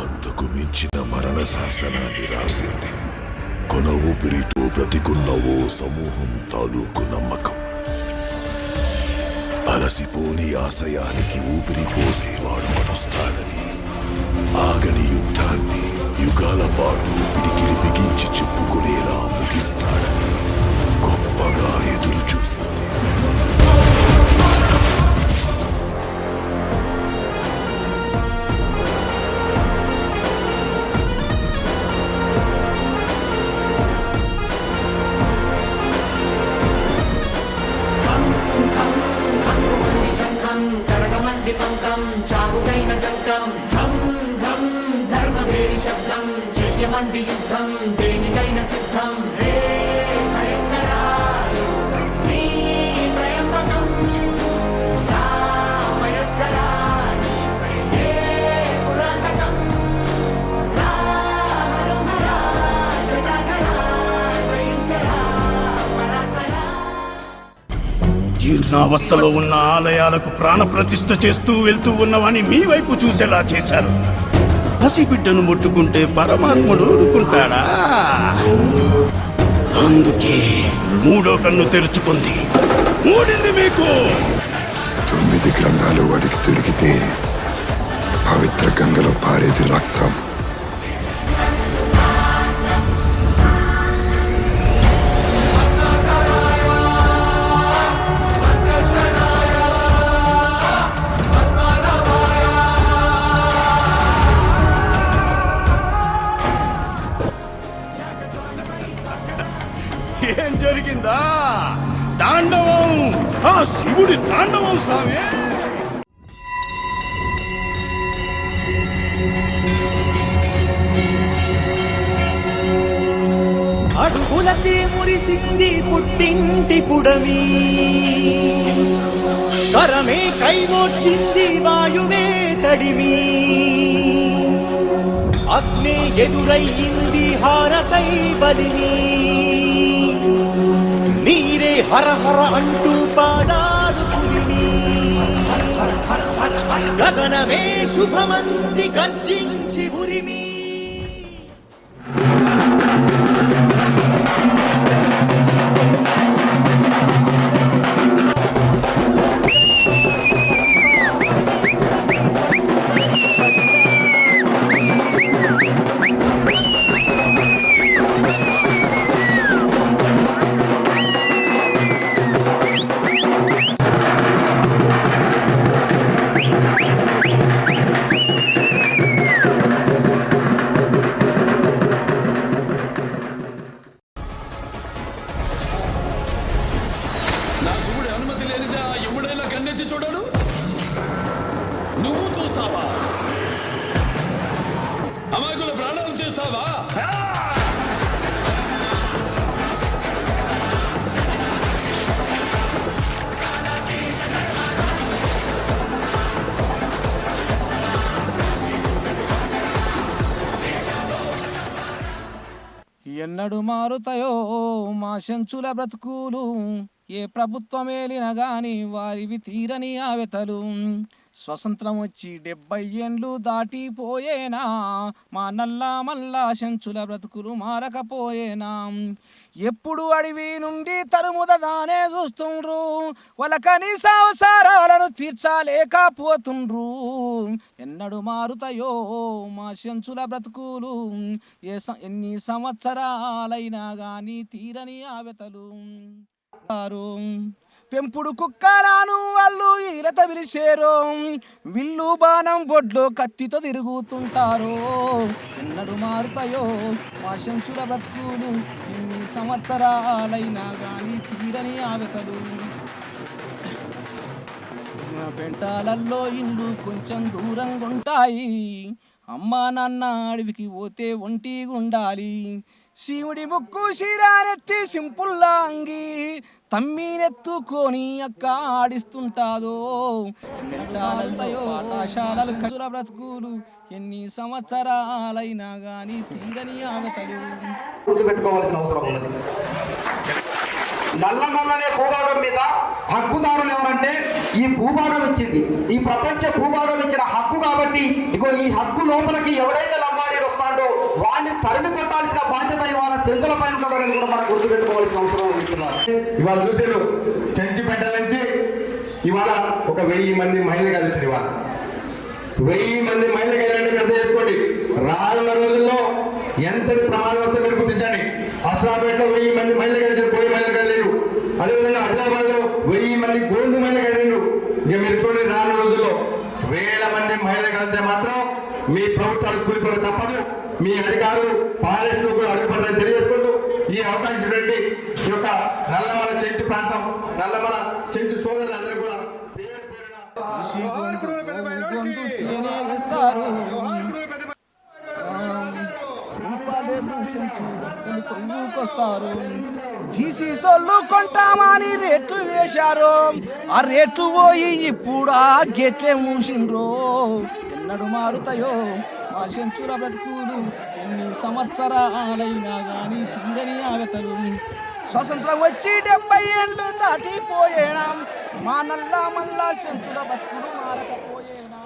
అంతకు మించిన మరణ శాసనాన్ని రాసింది కొన ఊపిరితో బ్రతికున్న ఓ సమూహం తాలూకు నమ్మకం. అలసిపోని ఆశయానికి ఊపిరి పోసేవాడు కొనొస్తాడని ఆగని యుద్ధాన్ని యుగాల పాటు పిడికిలి బిగించి చెప్పుకునేలా ముగిస్తాడని గొప్పగా ఎదురు చూస్తుంది పంకం చావుకైన జంకం సైనే చెయ్యమండి యుద్ధం దేనికైన సిద్ధం. పరాత్పరా. జీర్ణావస్థలో ఉన్న ఆలయాలకు ప్రాణ ప్రతిష్ఠ చేస్తూ వెళ్తూ ఉన్నవాని మీ వైపు చూసేలా చేశారు. పసిబిడ్డను ముట్టుకుంటే పరమాత్ముడు ఊరుకుంటాడా? అందుకే మూడో కన్ను తెరుచుకుంది. మూడింది మీకు. తొమ్మిది గ్రంథాలు వాడికి దొరికితే పవిత్ర గంగలో పారేది రక్తం. ఉందా? తాండవం! ఆ శివుడి తాండవం స్వామి! అడుగులకే మురిసింది పుట్టింటి పుడమి. కరమే కైమోర్చింది వాయువే తడిమి. అగ్నే ఎదురయ్యింది హారతై బలిమీ. నీరే హర హర అంటూ పాదాలు పులిమి గగనమే శుభమంది గర్జించి ఉరిమి అమాయకుల ప్రాణాలు చేస్తావా ఎన్నడు మారుతాయో మా శంచుల బ్రతుకులు ఏ ప్రభుత్వమేలిన గాని వారివి తీరని ఆవెతలు. స్వతంత్రం వచ్చి డెబ్బై ఏండ్లు దాటిపోయేనా? మా నల్లా మల్లా శంచుల బ్రతుకులు మారకపోయేనా? ఎప్పుడు అడవి నుండి తరుముదదానే చూస్తుండ్రు. వాళ్ళ కనీస అవసరాలను తీర్చలేకపోతుండ్రు. ఎన్నడు మారుతాయో మా శంచుల బ్రతుకులు. ఏ ఎన్ని సంవత్సరాలైనా గాని తీరని ఆవెతలు. పెంపుడు కుక్కలాను వాళ్ళు ఈలత పిలిచేరు. విల్లు బాణం బొడ్లు కత్తితో తిరుగుతుంటారు. ఎన్నడు మారుతాయో మా శంచుల బ్రతుకులు ఎన్ని సంవత్సరాలైనా కానీ తీరని ఆవెతలు పెంటాలల్లో ఇండ్లు కొంచెం దూరంగా ఉంటాయి అమ్మా నాన్న అడవికి పోతే ఒంటిగా ఉండాలి శివుడి ముక్కు శిరానెత్తి సింపుల్లా అంగి తమ్మినెత్తుకొని అక్క ఆడిస్తుంటాదో పాఠశాలలు కసుల బ్రతుకులు ఎన్ని సంవత్సరాలైనా గాని తీరని ఆమెతలు గుర్తుపెట్టుకోవాల్సిన అవసరం ఉన్నది. నల్ల నల్లనే భూభాగం మీద హక్కుదారులు ఎవరంటే ఈ భూభాగం ఇచ్చింది. ఈ ప్రపంచ భూభాగం ఇచ్చిన హక్కు కాబట్టి ఇగో ఈ హక్కు లోపలికి ఎవడైతే లంబాడీలు వస్తాడో వాడిని తరిమి కొట్టాల్సిన బాధ్యత ఇవాళ సెంచుల పైన ఉంటుందని కూడా మనం గుర్తుపెట్టుకోవాల్సిన అవసరం ఉంటున్నారు ఇవాళ చూసారు చెంచిపేట నుంచి ఇవాళ ఒక వెయ్యి మంది మహిళలు కలిసి ఇవాళ. వెయ్యి మంది మహిళలు కలిసి అర్థం చేసుకోండి. రానున్న రోజుల్లో ఎంత ప్రమాదం వస్తే మీరు గుర్తించండి. అసలాపేటలో వెయ్యి మంది మహిళలు కలిసి పోయి మహిళలు కలిగారు అదేవిధంగా హైదరాబాద్లో వెయ్యి మంది గోల్డ్ మహిళలు కలిగారు ఇక మీరు చూడండి రానున్న రోజుల్లో వేల మంది మహిళలు కలిస్తే మాత్రం మీ ప్రభుత్వాలు కూలిపోవడం తప్పదు. మీ అధికారులు పాలనలో కూడా అడుగుపడాలని తెలియజేసుకుంటూ ఈ అవకాశం ఇచ్చినటువంటి ఈ యొక్క నల్లమల చెంచు ప్రాంతం నల్లమల చెంచు సోదరులందరూ కూడా వేస్తారు జీసీ సొల్లు కొంటామని రేట్లు వేశారు. ఆ రేట్లు పోయి ఇప్పుడు ఆ గేట్లే మూసిండ్రో. ఎన్నడు మారుతాయో మా శంచుల బ్రతుకులు ఎన్ని సంవత్సరాలైనా గాని తీరని ఆగతలు స్వతంత్రం వచ్చి డెబ్బై ఏళ్ళు దాటిపోయేనా. మా నల్లా మల్లా శంచుల బతుకులు మారకపోయేనా.